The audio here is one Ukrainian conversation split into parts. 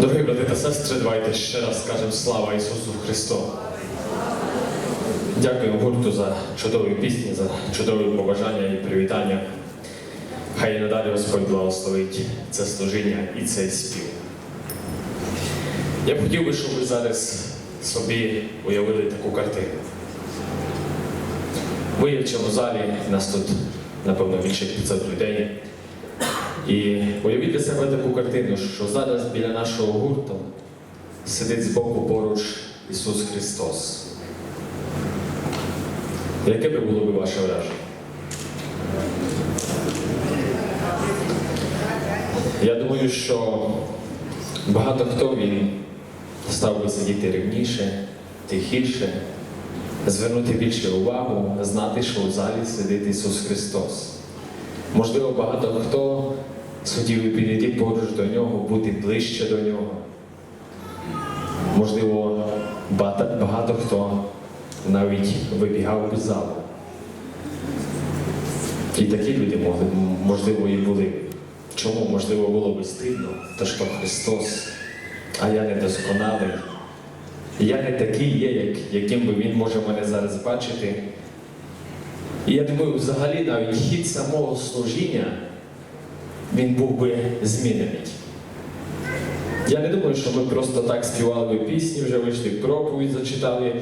Дорогі брати та сестри, давайте ще раз скажемо слава Ісусу Христу. Дякуємо гурту за чудові пісні, за чудові побажання і привітання. Хай і надалі Господь благословить це служіння і цей спів. Я б хотів би, щоб ви зараз собі уявили таку картину. Ви є в залі, нас тут, напевно, більше 500 людей. І уявіть для себе таку картину, що зараз біля нашого гурту сидить збоку поруч Ісус Христос. Яке би було б ваше враження? Я думаю, що багато хто він став би сидіти рівніше, тихіше, звернути більше увагу, знати, що в залі сидить Ісус Христос. Можливо, багато хто хотів би підійти поруч до нього, бути ближче до нього. Можливо, багато, багато хто навіть вибігав з залу. І такі люди можливо, і були. Чому, можливо, було би стидно, то що Христос, а я не досконалий. Я не такий є, як, яким би Він може мене зараз бачити. І я думаю, взагалі навіть хід самого служіння він був би змінений. Я не думаю, що ми просто так співали пісні, вже вийшли в проповідь, зачитали.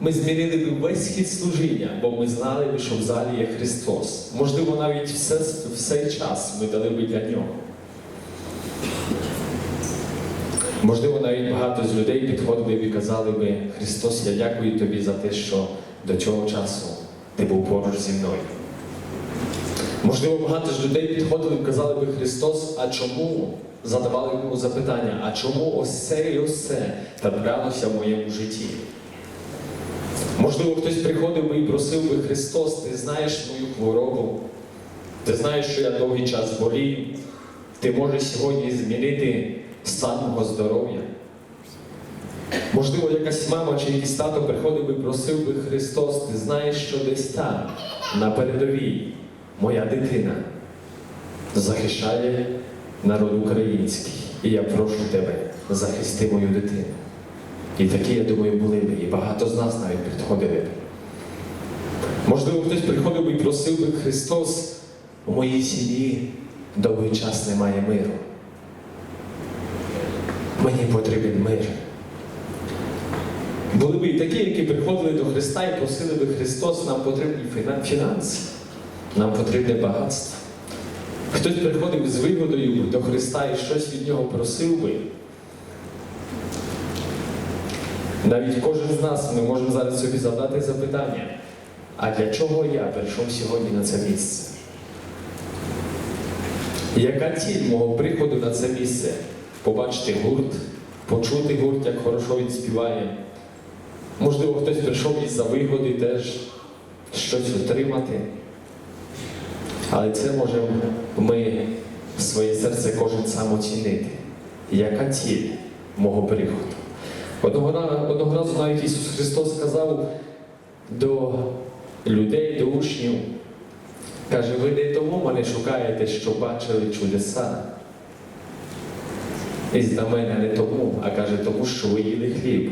Ми змінили би весь хід служіння, бо ми знали би, що в залі є Христос. Можливо, навіть все, все час ми дали би для нього. Можливо, навіть багато з людей підходили б і казали би, Христос, я дякую тобі за те, що до цього часу ти був поруч зі мною. Можливо, багато ж людей підходили і казали би Христос, а чому? Задавали йому запитання, а чому ось це і ось це траплялося в моєму житті? Можливо, хтось приходив би і просив би Христос, ти знаєш мою хворобу, ти знаєш, що я довгий час болію, ти можеш сьогодні змінити стан мого здоров'я. Можливо, якась мама чи якийсь тато приходив би і просив би Христос, ти знаєш, що десь там, на передовій, моя дитина захищає народ український. І я прошу тебе, захисти мою дитину. І такі, я думаю, були б, і багато з нас навіть підходили б. Можливо, хтось приходив би і просив би Христос, у моїй сім'ї довгий час немає миру. Мені потрібен мир. Були б і такі, які приходили до Христа і просили би Христос, нам потрібні фінанси, нам потрібне багатство. Хтось приходив з вигодою до Христа і щось від нього просив би. Навіть кожен з нас ми можемо зараз собі задати запитання, а для чого я прийшов сьогодні на це місце? Яка ціль мого приходу на це місце? Побачити гурт, почути гурт, як хорошо він співає. Можливо, хтось прийшов із-за вигоди теж щось отримати. Але це можемо ми в своє серце кожен сам оцінити. Яка ціль мого приходу? Одного, одного разу навіть Ісус Христос сказав до людей, до учнів, каже, ви не тому мене шукаєте, що бачили чудеса. І за мене не тому, а каже, тому що ви їли хліб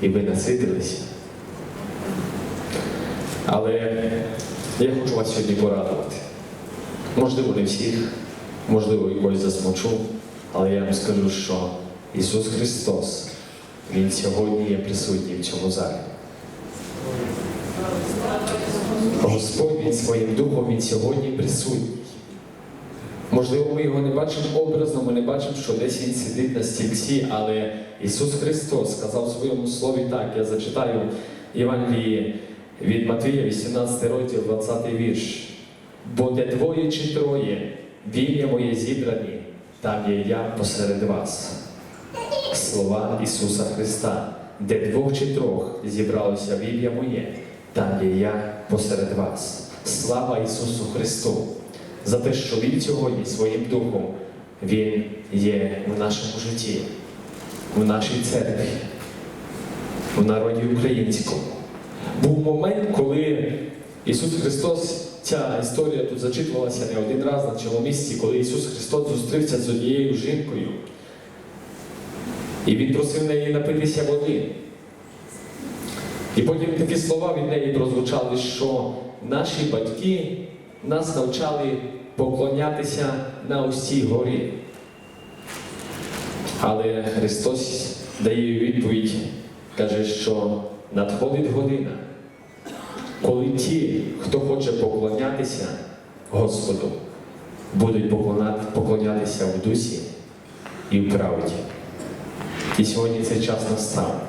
і ви наситилися. Але я хочу вас сьогодні порадувати. Можливо, не всіх, можливо, якось засмучу, але я вам скажу, що Ісус Христос, Він сьогодні є присутній в цьому залі. Господь Він своїм духом Він сьогодні присутній. Можливо, ми його не бачимо образно, ми не бачимо, що десь він сидить на стільці, але Ісус Христос сказав в своєму слові так, я зачитаю Євангелії від Матвія, 18 розділ, 20 вірш. Бо де двоє чи троє в ім'я моє зібрані, там є я посеред вас. Слова Ісуса Христа, де двох чи трьох зібралося в ім'я моє, там є я посеред вас. Слава Ісусу Христу! За те, що Він сьогодні своїм духом Він є в нашому житті, в нашій церкві, в народі українському. Був момент, коли Ісус Христос, ця історія тут зачитувалася не один раз на цьому місці, коли Ісус Христос зустрівся з однією жінкою. І він просив неї напитися води. І потім такі слова від неї прозвучали, що наші батьки нас навчали поклонятися на ось цій горі. Але Христос дає відповідь, каже, що надходить година, коли ті, хто хоче поклонятися Господу, будуть поклонятися в дусі і в правді. І сьогодні цей час настав.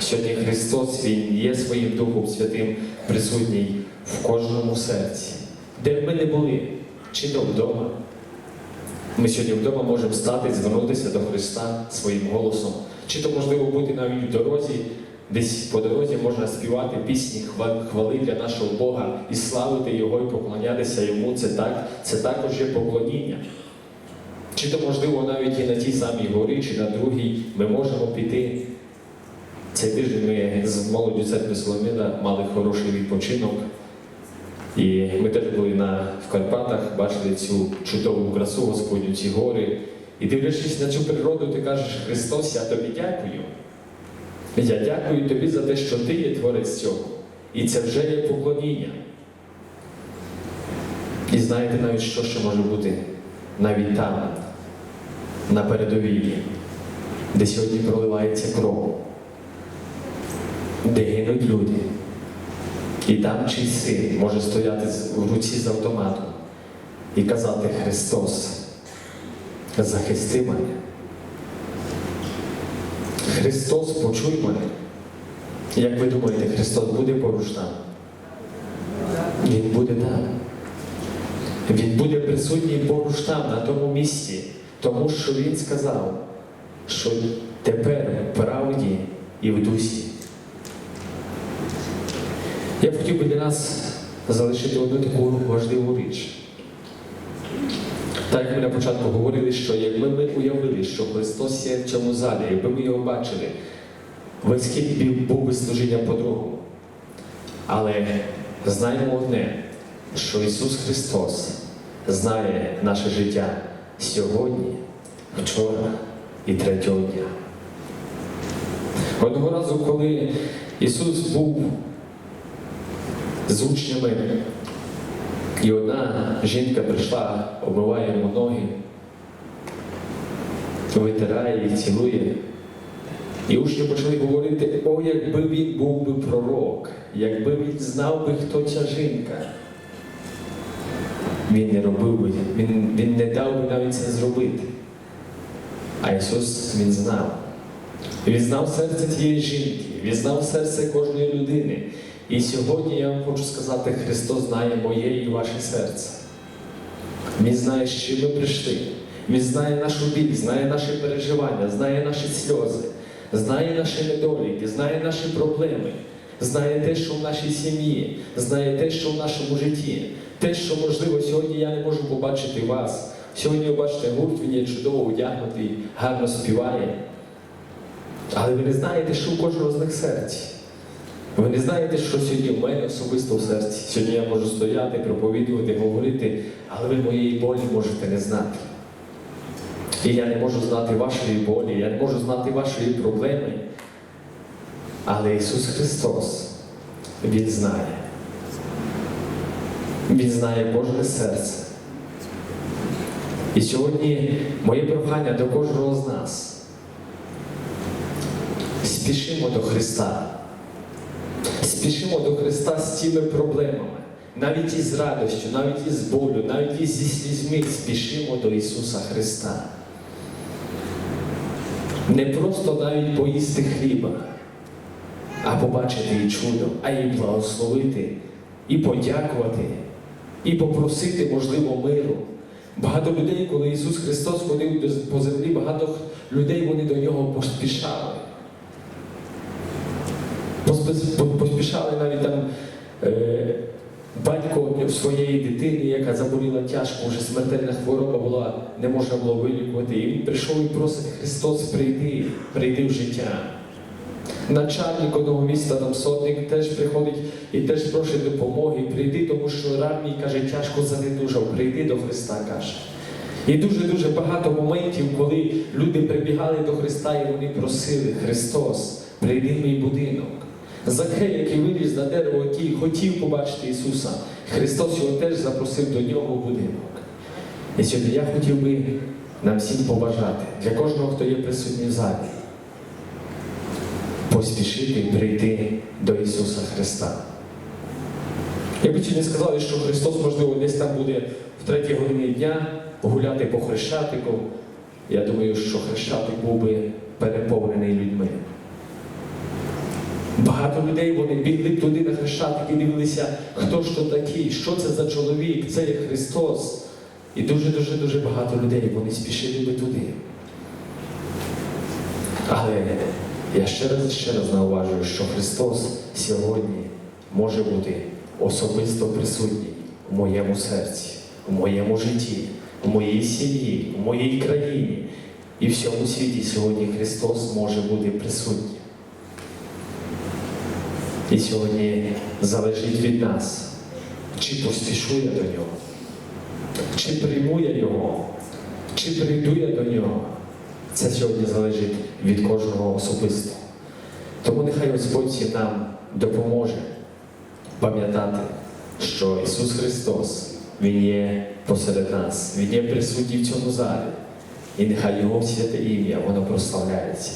Сьогодні Христос Він є своїм Духом Святим присутній в кожному серці, де б ми не були, чи то вдома. Ми сьогодні вдома можемо стати, звернутися до Христа своїм голосом, чи то можливо бути навіть в дорозі, десь по дорозі можна співати пісні хва- хвали для нашого Бога і славити Його і поклонятися Йому. Це так, це також є поклоніння. Чи то можливо навіть і на тій самій горі, чи на другій ми можемо піти. Цей тиждень ми з молоддю церкви Соломіна мали хороший відпочинок. І ми теж були на, в Карпатах, бачили цю чудову красу Господню, ці гори. І дивлячись на цю природу, ти кажеш, Христос, я тобі дякую. Я дякую тобі за те, що ти є творець цього. І це вже є поклоніння. І знаєте навіть, що ще може бути навіть там, на передовій, де сьогодні проливається кров, де гинуть люди. І там чийсь син може стояти в руці з автоматом і казати Христос, захисти мене. Христос, почуй мене. Як ви думаєте, Христос буде поруч там? Він буде там. Він буде присутній поруч там, на тому місці, тому що Він сказав, що тепер в правді і в дусі. Я хотів би для нас залишити одну таку важливу річ. Так як ми на початку говорили, що якби ми уявили, що Христос є в цьому залі, якби ми його бачили, весь хід був би служіння по-другому. Але знаємо одне, що Ісус Христос знає наше життя сьогодні, вчора і третього дня. Одного разу, коли Ісус був з учнями, і одна жінка прийшла, обмиває йому ноги, витирає їх, цілує. І учні почали говорити, о, якби він був би пророк, якби він знав би, хто ця жінка. Він не робив би, він, він не дав би навіть це зробити. А Ісус Він знав. Він знав серце тієї жінки, він знав серце кожної людини. І сьогодні я вам хочу сказати, Христос знає моє і ваше серце. Він знає, з чим ми прийшли. Він знає нашу біль, знає наші переживання, знає наші сльози, знає наші недоліки, знає наші проблеми, знає те, що в нашій сім'ї, знає те, що в нашому житті, те, що, можливо, сьогодні я не можу побачити вас. Сьогодні ви бачите гурт, він є чудово одягнутий, гарно співає. Але ви не знаєте, що у кожного з них серці. Ви не знаєте, що сьогодні в мене особисто в серці. Сьогодні я можу стояти, проповідувати, говорити, але ви моєї болі можете не знати. І я не можу знати вашої болі, я не можу знати вашої проблеми. Але Ісус Христос, Він знає. Він знає кожне серце. І сьогодні моє прохання до кожного з нас. Спішимо до Христа. Спішимо до Христа з цими проблемами, навіть із радостю, навіть із болю, навіть із зі слізьми спішимо до Ісуса Христа. Не просто навіть поїсти хліба, а побачити і чудо, а й благословити, і подякувати, і попросити, можливо, миру. Багато людей, коли Ісус Христос ходив по землі, багато людей вони до нього поспішали. Поспішали навіть там е, батько своєї дитини, яка заболіла тяжко, вже смертельна хвороба була, не можна було вилікувати. І він прийшов і просить Христос, прийди, прийди в життя. Начальник одного міста, там сотник, теж приходить і теж просить допомоги. Прийди, тому що раб мій каже, тяжко занедужав, прийди до Христа, каже. І дуже-дуже багато моментів, коли люди прибігали до Христа і вони просили Христос, прийди в мій будинок. Закхей, який виліз на дерево, який хотів побачити Ісуса, Христос його теж запросив до нього в будинок. І сьогодні я хотів би нам всім побажати, для кожного, хто є присутній в залі, поспішити прийти до Ісуса Христа. Якби чи не сказали, що Христос, можливо, десь там буде в третій годині дня гуляти по Хрещатику, я думаю, що Хрещатик був би переповнений людьми. Багато людей вони бігли туди на Хрещатик і дивилися, хто то такий, що це за чоловік, це є Христос. І дуже-дуже дуже багато людей вони спішили би туди. Але я ще раз ще раз науважую, що Христос сьогодні може бути особисто присутній у моєму серці, у моєму житті, у моїй сім'ї, у моїй країні. І всьому світі сьогодні Христос може бути присутній. І сьогодні залежить від нас, чи поспішу я до нього, чи прийму я його, чи прийду я до нього. Це сьогодні залежить від кожного особисто. Тому нехай Господь нам допоможе пам'ятати, що Ісус Христос, Він є посеред нас, Він є присутній в цьому залі. І нехай Його святе ім'я, воно прославляється.